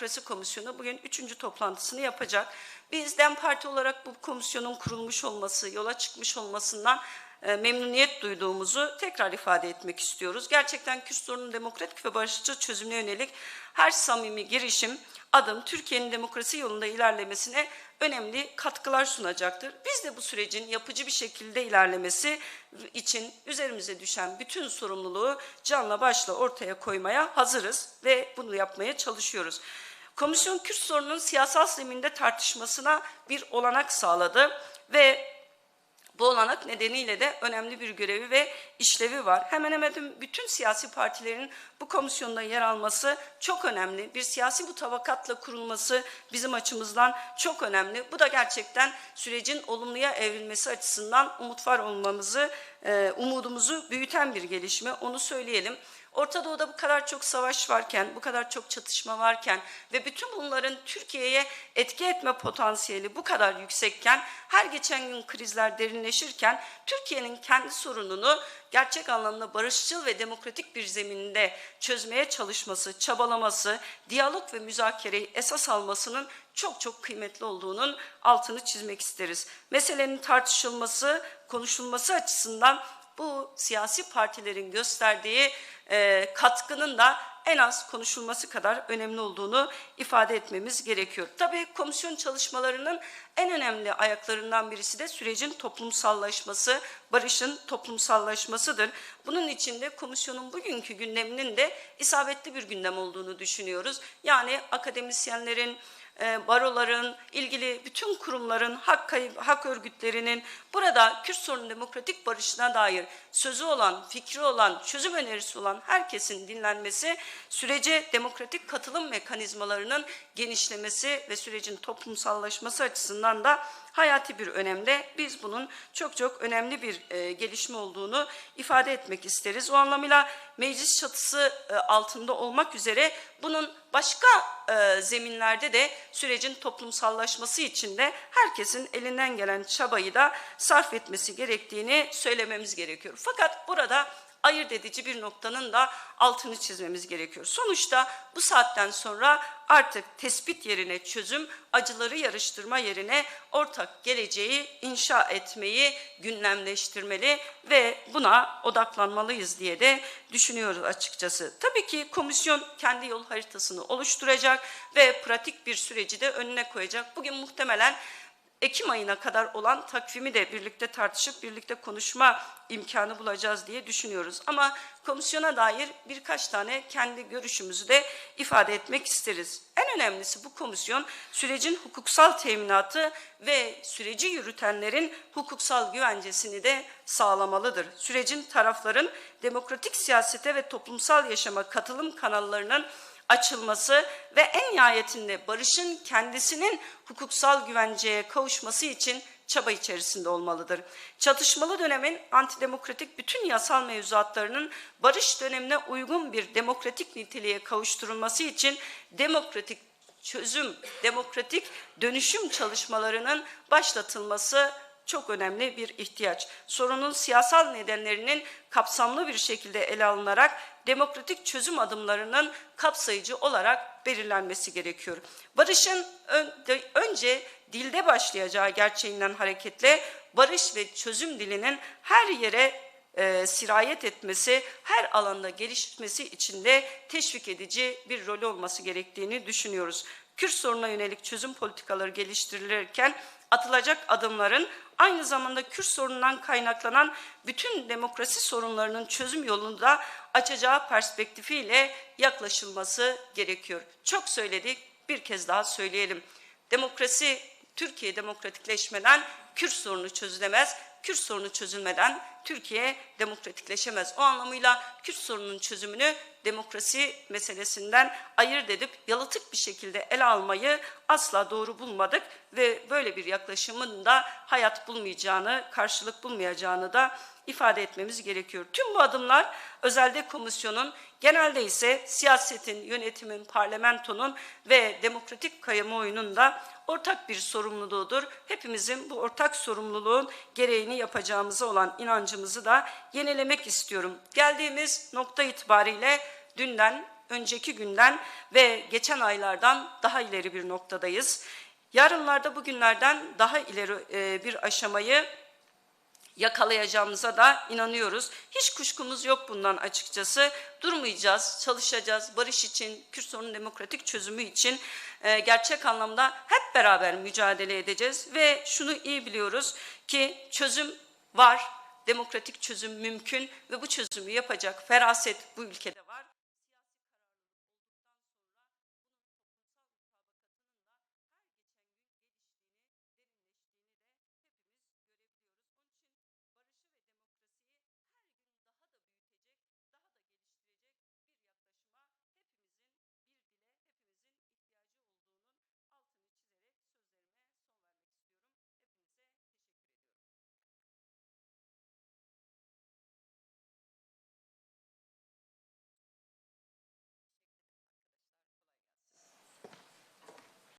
Demokrasi Komisyonu bugün üçüncü toplantısını yapacak. Biz DEM Parti olarak bu komisyonun kurulmuş olması, yola çıkmış olmasından e, memnuniyet duyduğumuzu tekrar ifade etmek istiyoruz. Gerçekten Kürt sorunun demokratik ve barışçıl çözümüne yönelik her samimi girişim, adım Türkiye'nin demokrasi yolunda ilerlemesine önemli katkılar sunacaktır. Biz de bu sürecin yapıcı bir şekilde ilerlemesi için üzerimize düşen bütün sorumluluğu canla başla ortaya koymaya hazırız ve bunu yapmaya çalışıyoruz. Komisyon Kürt sorununun siyasal zeminde tartışmasına bir olanak sağladı ve bu olanak nedeniyle de önemli bir görevi ve işlevi var. Hemen hemen bütün siyasi partilerin bu komisyonda yer alması çok önemli. Bir siyasi mutabakatla kurulması bizim açımızdan çok önemli. Bu da gerçekten sürecin olumluya evrilmesi açısından umut var olmamızı, e, umudumuzu büyüten bir gelişme. Onu söyleyelim. Orta Doğu'da bu kadar çok savaş varken, bu kadar çok çatışma varken ve bütün bunların Türkiye'ye etki etme potansiyeli bu kadar yüksekken, her geçen gün krizler derinleşirken Türkiye'nin kendi sorununu gerçek anlamda barışçıl ve demokratik bir zeminde çözmeye çalışması, çabalaması, diyalog ve müzakereyi esas almasının çok çok kıymetli olduğunun altını çizmek isteriz. Meselenin tartışılması, konuşulması açısından bu siyasi partilerin gösterdiği e, katkının da en az konuşulması kadar önemli olduğunu ifade etmemiz gerekiyor. Tabii komisyon çalışmalarının en önemli ayaklarından birisi de sürecin toplumsallaşması, barışın toplumsallaşmasıdır. Bunun için de komisyonun bugünkü gündeminin de isabetli bir gündem olduğunu düşünüyoruz. Yani akademisyenlerin, baroların, ilgili bütün kurumların, hak, kayıp, hak örgütlerinin burada Kürt sorunun demokratik barışına dair sözü olan, fikri olan, çözüm önerisi olan herkesin dinlenmesi, sürece demokratik katılım mekanizmalarının genişlemesi ve sürecin toplumsallaşması açısından da hayati bir önemde. Biz bunun çok çok önemli bir e, gelişme olduğunu ifade etmek isteriz. O anlamıyla meclis çatısı e, altında olmak üzere bunun başka e, zeminlerde de sürecin toplumsallaşması için de herkesin elinden gelen çabayı da sarf etmesi gerektiğini söylememiz gerekiyor. Fakat burada ayırt edici bir noktanın da altını çizmemiz gerekiyor. Sonuçta bu saatten sonra artık tespit yerine çözüm, acıları yarıştırma yerine ortak geleceği inşa etmeyi gündemleştirmeli ve buna odaklanmalıyız diye de düşünüyoruz açıkçası. Tabii ki komisyon kendi yol haritasını oluşturacak ve pratik bir süreci de önüne koyacak. Bugün muhtemelen Ekim ayına kadar olan takvimi de birlikte tartışıp birlikte konuşma imkanı bulacağız diye düşünüyoruz. Ama komisyona dair birkaç tane kendi görüşümüzü de ifade etmek isteriz. En önemlisi bu komisyon sürecin hukuksal teminatı ve süreci yürütenlerin hukuksal güvencesini de sağlamalıdır. Sürecin tarafların demokratik siyasete ve toplumsal yaşama katılım kanallarının açılması ve en nihayetinde barışın kendisinin hukuksal güvenceye kavuşması için çaba içerisinde olmalıdır. Çatışmalı dönemin antidemokratik bütün yasal mevzuatlarının barış dönemine uygun bir demokratik niteliğe kavuşturulması için demokratik çözüm, demokratik dönüşüm çalışmalarının başlatılması çok önemli bir ihtiyaç. Sorunun siyasal nedenlerinin kapsamlı bir şekilde ele alınarak demokratik çözüm adımlarının kapsayıcı olarak belirlenmesi gerekiyor. Barışın önce dilde başlayacağı gerçeğinden hareketle barış ve çözüm dilinin her yere e, sirayet etmesi, her alanda gelişmesi için de teşvik edici bir rol olması gerektiğini düşünüyoruz. Kürt sorununa yönelik çözüm politikaları geliştirilirken atılacak adımların aynı zamanda Kürt sorunundan kaynaklanan bütün demokrasi sorunlarının çözüm yolunu da açacağı perspektifiyle yaklaşılması gerekiyor. Çok söyledik, bir kez daha söyleyelim. Demokrasi, Türkiye demokratikleşmeden Kürt sorunu çözülemez. Kürt sorunu çözülmeden Türkiye demokratikleşemez. O anlamıyla Kürt sorununun çözümünü demokrasi meselesinden ayırt edip yalıtık bir şekilde ele almayı asla doğru bulmadık ve böyle bir yaklaşımın da hayat bulmayacağını, karşılık bulmayacağını da ifade etmemiz gerekiyor. Tüm bu adımlar özelde komisyonun genelde ise siyasetin, yönetimin, parlamentonun ve demokratik kamuoyunun da ortak bir sorumluluğudur. Hepimizin bu ortak sorumluluğun gereğini yapacağımıza olan inancımızı da yenilemek istiyorum. Geldiğimiz nokta itibariyle dünden önceki günden ve geçen aylardan daha ileri bir noktadayız. Yarınlarda bugünlerden daha ileri e, bir aşamayı yakalayacağımıza da inanıyoruz. Hiç kuşkumuz yok bundan açıkçası. Durmayacağız, çalışacağız. Barış için, Kürt sorunun demokratik çözümü için e, gerçek anlamda hep beraber mücadele edeceğiz. Ve şunu iyi biliyoruz ki çözüm var, demokratik çözüm mümkün ve bu çözümü yapacak feraset bu ülkede var.